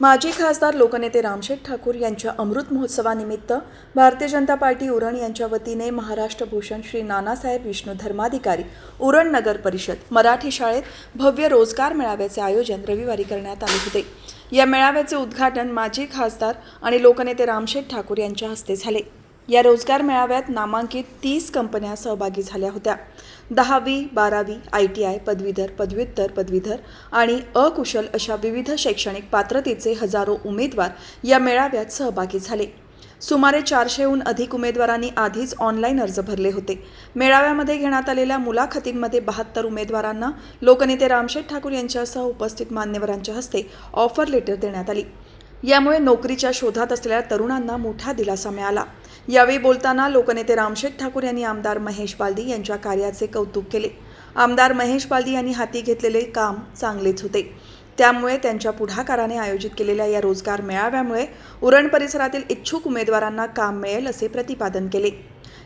माजी खासदार लोकनेते रामशेठ ठाकूर यांच्या अमृत महोत्सवानिमित्त भारतीय जनता पार्टी उरण यांच्या वतीने महाराष्ट्र भूषण श्री नानासाहेब विष्णू धर्माधिकारी उरण नगर परिषद मराठी शाळेत भव्य रोजगार मेळाव्याचे आयोजन रविवारी करण्यात आले होते. या मेळाव्याचे उद्घाटन माजी खासदार आणि लोकनेते रामशेठ ठाकूर यांच्या हस्ते झाले. या रोजगार मेळाव्यात नामांकित तीस कंपन्या सहभागी झाल्या होत्या. दहावी बारावी आय टी आय पदवीधर पदव्युत्तर पदवीधर आणि अकुशल अशा विविध शैक्षणिक पात्रतेचे हजारो उमेदवार या मेळाव्यात सहभागी झाले. सुमारे चारशेहून अधिक उमेदवारांनी आधीच ऑनलाईन अर्ज भरले होते. मेळाव्यामध्ये घेण्यात आलेल्या मुलाखतींमध्ये बहात्तर उमेदवारांना लोकनेते रामशेठ ठाकूर यांच्यासह उपस्थित मान्यवरांच्या हस्ते ऑफर लेटर देण्यात आली. यामुळे नोकरीच्या शोधात असलेल्या तरुणांना मोठा दिलासा मिळाला. यावेळी बोलताना लोकनेते रामशेठ ठाकूर यांनी आमदार महेश बालदी यांच्या कार्याचे कौतुक केले. आमदार महेश बालदी यांनी हाती घेतलेले काम चांगलेच होते. त्यामुळे त्यांच्या पुढाकाराने आयोजित केलेल्या या रोजगार मेळाव्यामुळे उरण परिसरातील इच्छुक उमेदवारांना काम मिळेल असे प्रतिपादन केले.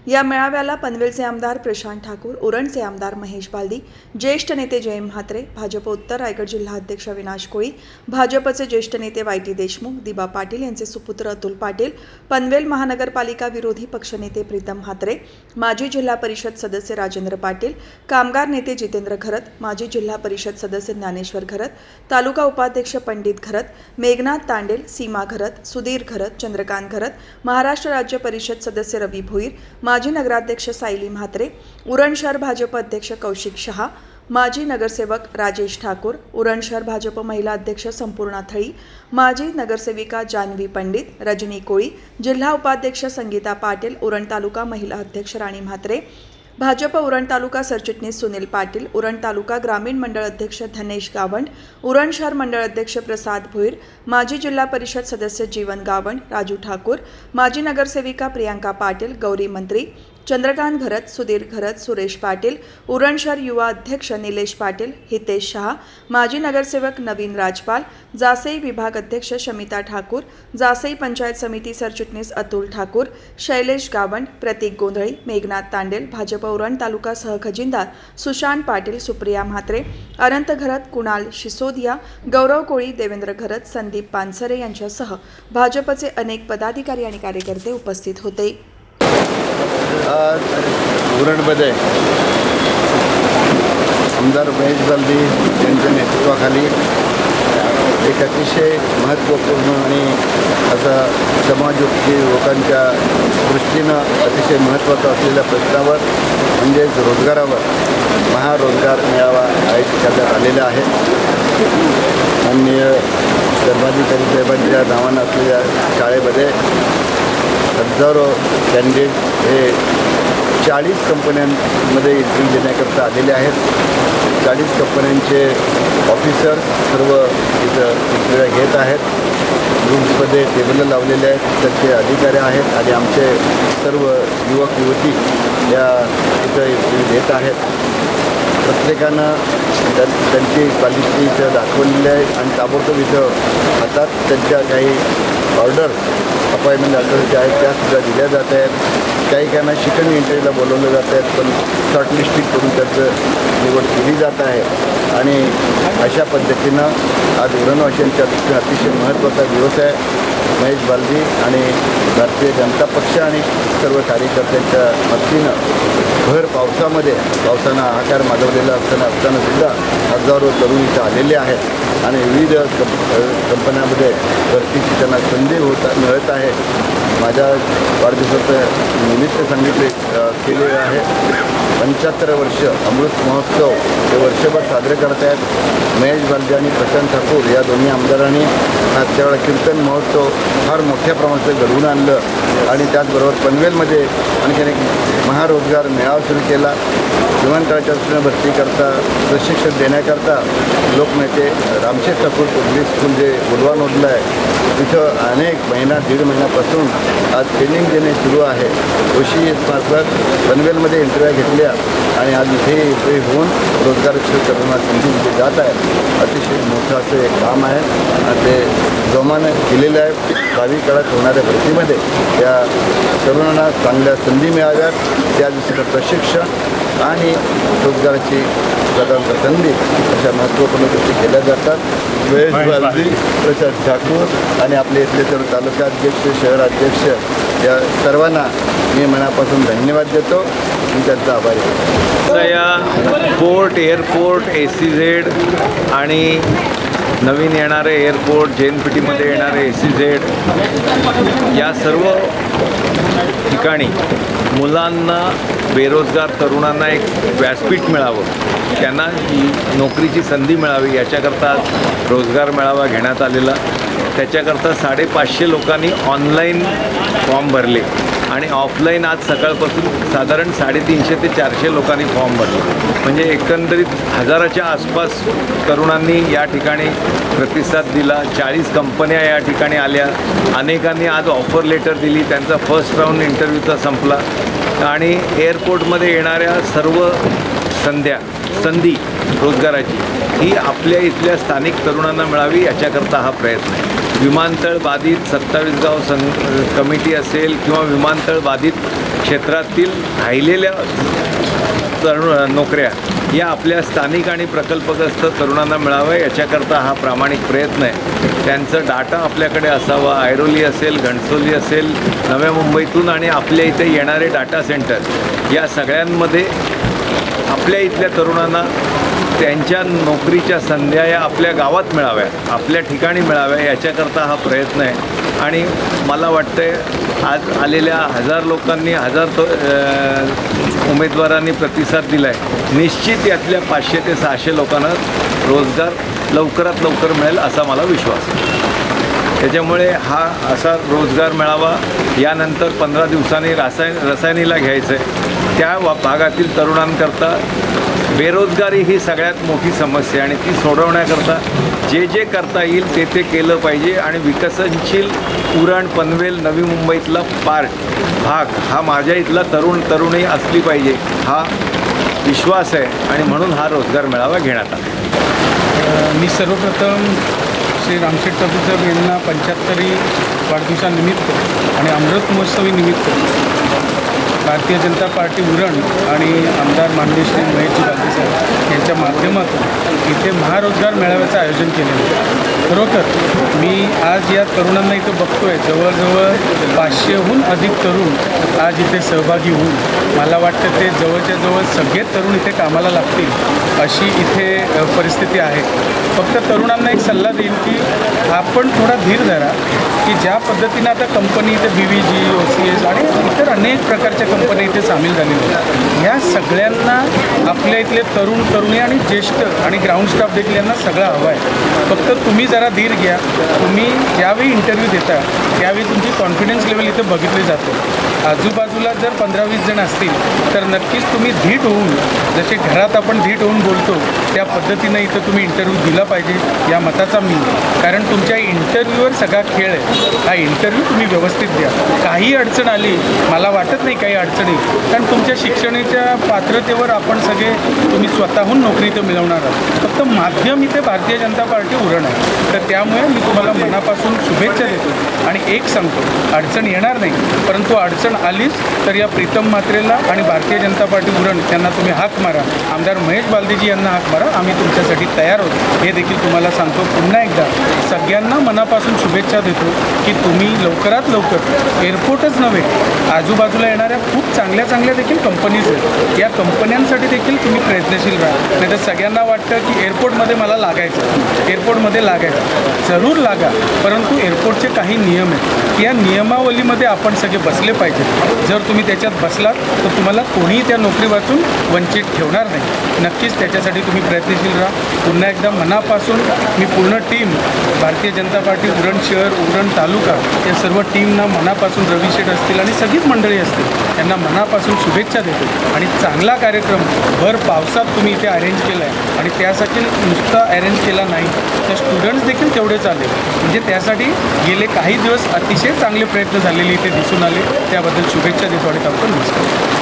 या मेळाव्याला पनवेलचे आमदार प्रशांत ठाकूर उरणचे आमदार महेश बालदी ज्येष्ठ नेते जयम म्हात्रे भाजप उत्तर रायगड जिल्हा अध्यक्ष अविनाश कोळी भाजपचे ज्येष्ठ नेते वाय टी देशमुख दिबा पाटील यांचे सुपुत्र अतुल पाटील पनवेल महानगरपालिका विरोधी पक्षनेते प्रीतम म्हात्रे माजी जिल्हा परिषद सदस्य राजेंद्र पाटील कामगार नेते जितेंद्र घरत माजी जिल्हा परिषद सदस्य ज्ञानेश्वर घरत तालुका उपाध्यक्ष पंडित घरत मेघनाथ तांडेल सीमा घरत सुधीर घरत चंद्रकांत घरत महाराष्ट्र राज्य परिषद सदस्य रवी भोईर माजी नगराध्यक्ष सायली म्हात्रे उरण शहर भाजप अध्यक्ष कौशिक शहा माजी नगरसेवक राजेश ठाकूर उरण शहर भाजप महिला अध्यक्ष संपूर्णा थळी माजी नगरसेविका जान्हवी पंडित रजनी कोळी जिल्हा उपाध्यक्ष संगीता पाटील उरण तालुका महिला अध्यक्ष राणी म्हात्रे भाजप उरण तालुका सरचिटणीस सुनील पाटील उरण तालुका ग्रामीण मंडळ अध्यक्ष धनेश गावंड उरण शहर मंडळ अध्यक्ष प्रसाद भोईर माजी जिल्हा परिषद सदस्य जीवन गावंड राजू ठाकूर माजी नगरसेविका प्रियांका पाटील गौरी मंत्री चंद्रकांत घरत सुधीर घरत सुरेश पाटील उरणशर युवा अध्यक्ष निलेश पाटील हितेश शहा माजी नगरसेवक नवीन राजपाल जासई विभाग अध्यक्ष शमिता ठाकूर जासई पंचायत समिती सरचिटणीस अतुल ठाकूर शैलेश गावंड प्रतीक गोंधळी मेघनाथ तांडेल भाजप उरण तालुका सहखजिनदार सुशांत पाटील सुप्रिया म्हात्रे अनंत घरत कुणाल शिसोदिया गौरव कोळी देवेंद्र घरत संदीप पानसरे यांच्यासह भाजपचे अनेक पदाधिकारी आणि कार्यकर्ते उपस्थित होते. उरणमध्ये आमदार महेश गांधी यांच्या नेतृत्वाखाली एक अतिशय महत्त्वपूर्ण आणि असा समाजोपयोगी लोकांच्या दृष्टीनं अतिशय महत्त्वाचा असलेल्या प्रश्नावर म्हणजेच रोजगारावर महारोजगार मेळावा आयोजित करण्यात आलेला आहे. माननीय धर्माधिकारी साहेबांच्या नावानं असलेल्या शाळेमध्ये हजारो कॅन्डिडेट हे चाळीस कंपन्यांमध्ये इंटरव्ह्यू देण्याकरता आलेले आहेत. चाळीस कंपन्यांचे ऑफिसर सर्व इथं इंटरव्ह्यू घेत आहेत. रूम्समध्ये टेबलं लावलेले आहेत. त्यांचे अधिकारी आहेत आणि आमचे सर्व युवक युवती या इथं इंटरव्ह्यू देत आहेत. प्रत्येकानं त्यां त्यांची क्वालिटी इथं दाखवलेली आहे आणि ताबडतोब इथं हातात त्यांच्या काही ऑर्डर अपॉइंटमेंट ऑर्डर ज्या आहेत त्यासुद्धा दिल्या जात आहेत. काही काहींना शिकण इंटरव्ह्यूला बोलवलं जात आहेत पण शॉर्टलिस्टिंग करून त्याचं निवड केली जात आहे. आणि अशा पद्धतीनं आज उरणवाशांच्या दृष्टीने अतिशय महत्त्वाचा दिवस आहे. महेश बालदी आणि भारतीय जनता पक्ष आणि सर्व कार्यकर्त्यांच्या मदतीनं भर पावसामध्ये पावसानं आकार माजवलेला असताना असताना सुद्धा हजारो तरुण इथं आलेले आहेत. आणि विविध कंप कंपन्यांमध्ये भरतीची त्यांना संधी होत मिळत आहे. माझ्या वाढदिवसाचं निमित्त सांगितले अ, केले आहे. पंच्याहत्तर वर्ष अमृत महोत्सव हे वर्षभर साजरे करत आहेत. महेश बालदी आणि प्रशांत ठाकूर या दोन्ही आमदारांनी मागच्या वेळा कीर्तन महोत्सव फार मोठ्या प्रमाणात घडवून आणलं आणि त्याचबरोबर पनवेलमध्ये आणखीन एक महारोजगार मेळावा सुरू केला. विमानतळाच्या भरती भरतीकरता प्रशिक्षण देण्याकरता लोकनेते रामशेठ ठाकूर पब्लिक स्कूल जे उलवानोदलं आहे. तिथं अनेक महिना दीड महिन्यापासून आज ट्रेनिंग देणे सुरू आहे. कृषी मार्फत पनवेलमध्ये इंटरव्ह्या घेतल्या आणि आज इथे इंटरव्ह्यू होऊन रोजगार करण्याला संधी इथे जात आहे. अतिशय मोठं असं एक काम आहे. आणि ते जोमानं केलेलं आहे. भावी काळात होणाऱ्या भरतीमध्ये त्या तरुणांना चांगल्या संधी मिळाव्यात. त्या दृष्टीनं प्रशिक्षण आणि रोजगाराची प्रकारच्या संधी अशा महत्त्वपूर्ण गोष्टी केल्या जातात. महेश बालदी प्रसाद ठाकूर आणि आपले इथले सर्व तालुकाध्यक्ष शहराध्यक्ष या सर्वांना मी मनापासून धन्यवाद देतो. मी त्यांचा आभारी आहे. या port airport A C Z आणि नवीन येणारे एअरपोर्ट जे एन पी टीमध्ये येणारे ए सी झेड या सर्व ठिकाणी मुलांना बेरोजगार तरुणांना एक व्यासपीठ मिळावं. त्यांना ही नोकरीची संधी मिळावी याच्याकरता आज रोजगार मेळावा घेण्यात आलेला. त्याच्याकरता साडेपाचशे लोकांनी ऑनलाईन फॉर्म भरले आणि ऑफलाईन आज सकाळपासून साधारण साडेतीनशे ते चारशे लोकांनी फॉर्म भरले. म्हणजे एकंदरीत हजाराच्या आसपास तरुणांनी या ठिकाणी प्रतिसाद दिला. चाळीस कंपन्या या ठिकाणी आल्या. अनेकांनी आज ऑफर लेटर दिली. त्यांचा फर्स्ट राऊंड इंटरव्ह्यूचा संपला. आणि एअरपोर्टमध्ये येणाऱ्या सर्व संध्या संधी रोजगाराची ही आपल्या इथल्या स्थानिक तरुणांना मिळावी याच्याकरता हा प्रयत्न आहे. विमानतळ बाधित सत्तावीस गाव सं कमिटी असेल किंवा विमानतळ बाधित क्षेत्रातील राहिलेल्या तरुण नोकऱ्या या आपल्या स्थानिक आणि प्रकल्पग्रस्त तरुणांना मिळाव्या याच्याकरता हा प्रामाणिक प्रयत्न आहे. त्यांचं डाटा आपल्याकडे असावा ऐरोली असेल घणसोली असेल नव्या मुंबईतून आणि आपल्या इथे येणारे डाटा सेंटर या सगळ्यांमध्ये आपल्या इथल्या तरुणांना त्यांच्या नोकरीच्या संध्या या आपल्या गावात मिळाव्या आपल्या ठिकाणी मिळाव्या याच्याकरता हा प्रयत्न आहे. आणि मला वाटतं आज आलेल्या हजार लोकांनी हजार तो उमेदवारांनी प्रतिसाद दिला आहे निश्चित यातल्या पाचशे ते सहाशे लोकांना रोजगार लवकरात लवकर मिळेल असा मला विश्वास. आहे त्याच्यामुळे हा असा रोजगार मिळावा यानंतर पंधरा दिवसांनी रासायन रसायनीला घ्यायचं आहे त्या वा- भागातील तरुणांकरता बेरोजगारी ही सगळ्यात मोठी समस्या आहे आणि ती सोडवण्याकरता जे जे करता येईल ते ते केलं पाहिजे आणि विकसनशील उरण पनवेल नवी मुंबईतला पार्ट भाग हा माझ्या इथला तरुण तरुणी असली पाहिजे हा विश्वास आहे आणि म्हणून हा रोजगार मेळावा घेण्यात आला. मी सर्वप्रथम श्री रामशेठ ठाकूर साहेब यांना पंच्याहत्तरी वाढदिवसानिमित्त आणि अमृत महोत्सवी निमित्त भारतीय जनता पार्टी उरण आणि आमदार माननीय श्री महेशजी गांधी साहेब यांच्या माध्यमातून इथे महारोजगार मेळाव्याचं आयोजन केलेलं आहे. खरोखर मी आज या तरुणांना इथं बघतोय जवळजवळ पाचशेहून अधिक तरुण आज इथे सहभागी होऊन मला वाटतं ते जवळच्या जवळ सगळे तरुण इथे कामाला लागतील अशी इथे परिस्थिती आहे. फक्त तरुणांना एक सल्ला देईन की आपण थोडा धीर धरा की ज्या पद्धतीनं आता कंपनी इथे B V G O C S आणि इतर अनेक प्रकारच्या कंपन्या इथे सामील झालेल्या आहेत. ह्या सगळ्यांना आपल्या इथले तरुण तरुणी आणि ज्येष्ठ आणि ग्राउंड स्टाफ देखील यांना सगळा हवा आहे. फक्त तुम्ही जरा धीर घ्या. तुम्ही ज्यावेळी इंटरव्ह्यू देता त्यावेळी तुमची कॉन्फिडन्स लेवल इथे बघितली जाते. आजूबाजूला जर पंधरा वीस जण असतील तर नक्कीच तुम्ही धीट होऊन जसे घरात आपण धीट होऊन बोलतो त्या पद्धतीनं इथं तुम्ही इंटरव्ह्यू दिला पाहिजे या मताचा मी. कारण तुमच्या इंटरव्ह्यूवर सगळा खेळ आहे. हा इंटरव्ह्यू तुम्ही व्यवस्थित द्या. काही अडचण आली मला वाटत नाही काही अडचणी कारण तुमच्या शिक्षणाच्या पात्रतेवर आपण सगळे तुम्ही स्वतःहून नोकरी तर मिळवणार आहात. फक्त माध्यम इथे भारतीय जनता पार्टी उरण आहे. तर त्यामुळे मी तुम्हाला मनापासून शुभेच्छा देतो. आणि एक सांगतो अडचण येणार नाही परंतु अडचण आलीच तर या प्रीतम मात्रेला आणि भारतीय जनता पार्टी उरण त्यांना तुम्ही हाक मारा. आमदार महेश बालदेजी यांना हाक मारा. आम्ही तुमच्यासाठी तयार आहोत. हे देखील तुम्हाला सांगतो पुन्हा एकदा. सगळ्यांना मनापासून शुभेच्छा देतो की तुम्ही लवकरात लवकर एअरपोर्टच नव्हे आजूबाजूला येणाऱ्या खूप चांगल्या चांगल्या देखील कंपनीज आहेत. या कंपन्यांसाठी देखील तुम्ही प्रयत्नशील राहा. नाही तर सगळ्यांना वाटतं की एअरपोर्टमध्ये मला लागायचं. एअरपोर्टमध्ये लागायचं. जरूर लागा. परंतु एअरपोर्टचे काही नियम आहेत. या नियमावलीमध्ये आपण सगळे बसले पाहिजेत जर तुम्ही त्याच्यात बसलात तर तुम्हाला कोणीही त्या नोकरी वाचून वंचित ठेवणार नाही. नक्कीच त्याच्यासाठी तुम्ही प्रयत्नशील राहा. पुन्हा एकदा मनापासून मी पूर्ण टीम भारतीय जनता पार्टी उरण शहर उरण तालुका या सर्व टीमना मनापासून रवी शेठ असतील आणि सगळीच मंडळी असतील त्यांना मनापासून शुभेच्छा देतो. आणि चांगला कार्यक्रम भर पावसात तुम्ही इथे अरेंज केला आहे आणि त्यासाठी नुसता अरेंज केला नाही तर स्टुडंट्स देखील तेवढेच आले. म्हणजे त्यासाठी गेले काही दिवस अतिशय चांगले प्रयत्न झालेले इथे दिसून आले. त्याबद्दल शुभेच्छा देतो आणि थांबतो नमस्कार.